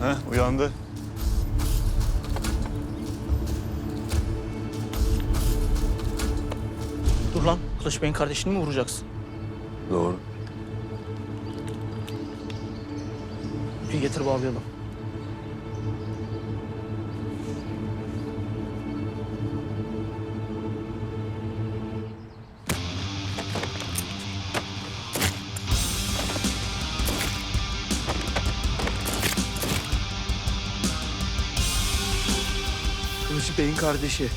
Heh, uyandı. Dur lan. Kılıç Bey'in kardeşini mi vuracaksın? Doğru. Bir getir bağlayalım. Kılıç Bey'in kardeşi.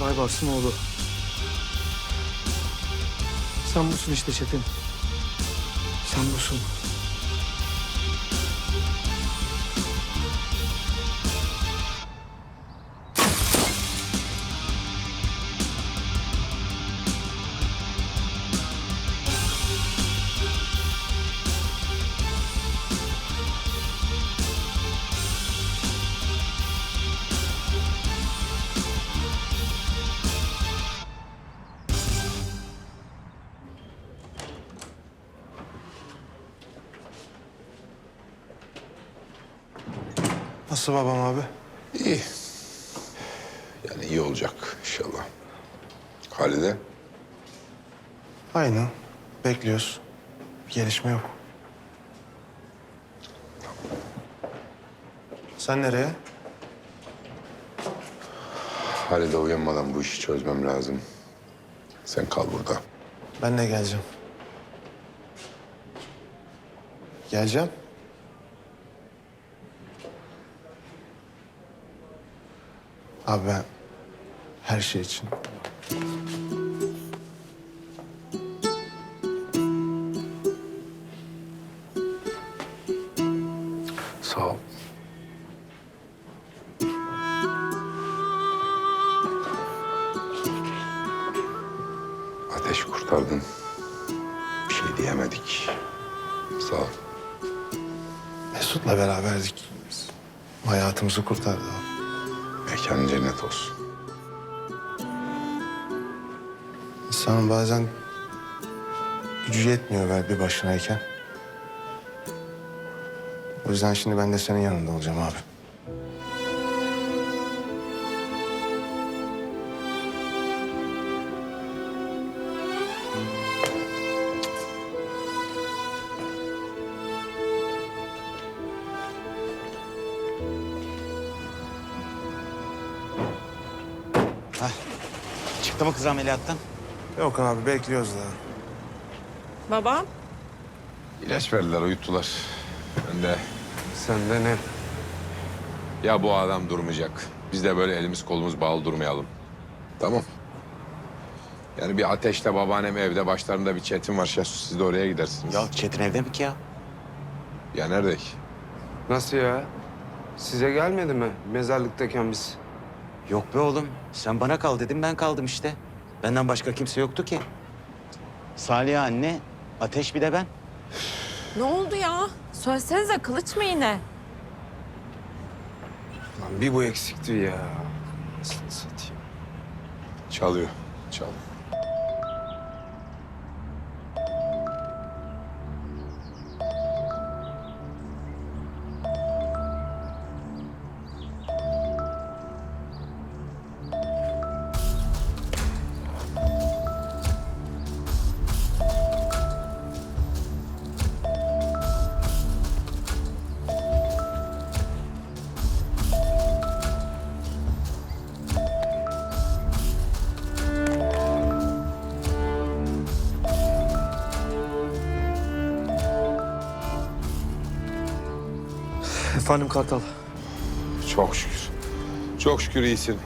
Baybars'ın oğlu. Sen busun işte Çetin. Sen busun. Nasıl babam abi? İyi. Yani iyi olacak inşallah. Halide Aynı. Bekliyoruz. Gelişme yok. Sen nereye? Halide uyanmadan bu işi çözmem lazım. Sen kal burada. Ben de geleceğim. Geleceğim. Abi ben her şey için Sağ ol. Ateş kurtardın. Bir şey diyemedik. Sağ ol. Mesut'la beraberdik. Hayatımızı kurtardı abi. Mekanın cennet olsun. İnsanın bazen gücü yetmiyor bir başınayken. O yüzden şimdi ben de senin yanında olacağım abi. Çıktı mı kız ameliyattan? Yok abi bekliyoruz daha. Babam? İlaç verdiler, uyuttular. Ben de Sende ne? ya bu adam durmayacak. Biz de böyle elimiz kolumuz bağlı durmayalım. Tamam. Yani bir ateşle babaannem evde başlarında bir çetin var. Şasu siz de oraya gidersiniz. Ya Çetin evde mi ki ya? Ya nerede? Nasıl ya? Size gelmedi mi mezarlıktayken biz? Yok be oğlum. Sen bana kal dedim ben kaldım işte. Benden başka kimse yoktu ki. Salih anne, Ateş bir de ben. Ne oldu ya? Söylesenize kılıç mı yine? Lan bir bu eksikti ya. Nasıl satayım? Çalıyor. Çal. Efendim Kartal. Çok şükür. Çok şükür iyisin.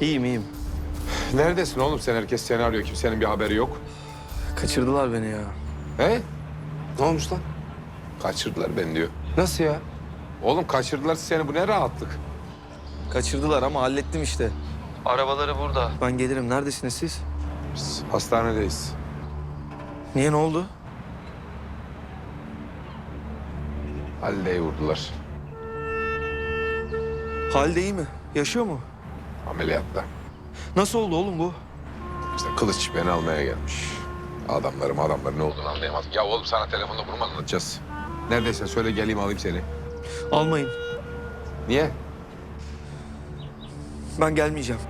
İyiyim iyiyim. Neredesin oğlum sen? Herkes seni arıyor. Kimsenin bir haberi yok. Kaçırdılar beni ya. He? Ne olmuş lan? Kaçırdılar beni diyor. Nasıl ya? Oğlum kaçırdılar seni. Bu ne rahatlık? Kaçırdılar ama hallettim işte. Arabaları burada. Ben gelirim. Neredesiniz siz? Biz hastanedeyiz. Niye ne oldu? Halide'yi vurdular. Halde iyi mi? Yaşıyor mu? Ameliyatta. Nasıl oldu oğlum bu? İşte kılıç beni almaya gelmiş. Adamlarım adamlar ne olduğunu anlayamadık. Ya oğlum sana telefonda bunu mu anlatacağız? Neredeyse söyle geleyim alayım seni. Almayın. Niye? Ben gelmeyeceğim.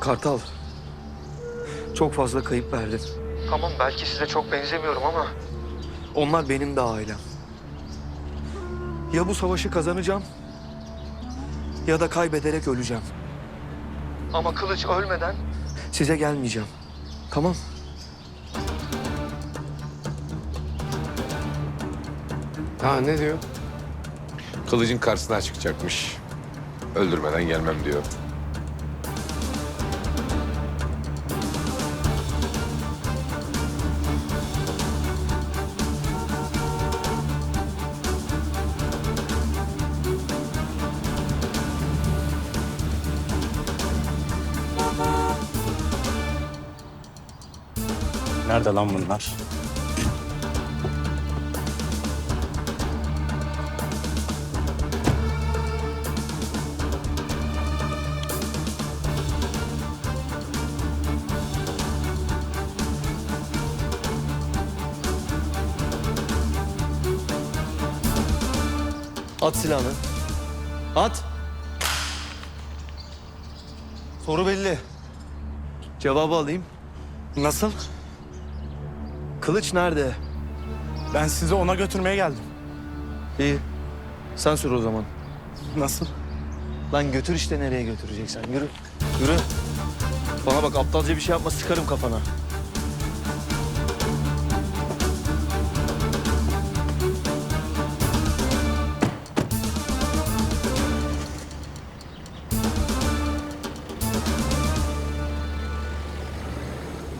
Kartal. Çok fazla kayıp verdin. Tamam belki size çok benzemiyorum ama... Onlar benim de ailem. Ya bu savaşı kazanacağım... ...ya da kaybederek öleceğim. Ama Kılıç ölmeden size gelmeyeceğim. Tamam. Ha ne diyor? Kılıcın karşısına çıkacakmış. Öldürmeden gelmem diyor. Nerede lan bunlar? At silahını. At. Soru belli. Cevabı alayım. Nasıl? Kılıç nerede? Ben sizi ona götürmeye geldim. İyi. Sen sür o zaman. Nasıl? Lan götür işte nereye götüreceksen. Yürü. Yürü. Bana bak aptalca bir şey yapma sıkarım kafana.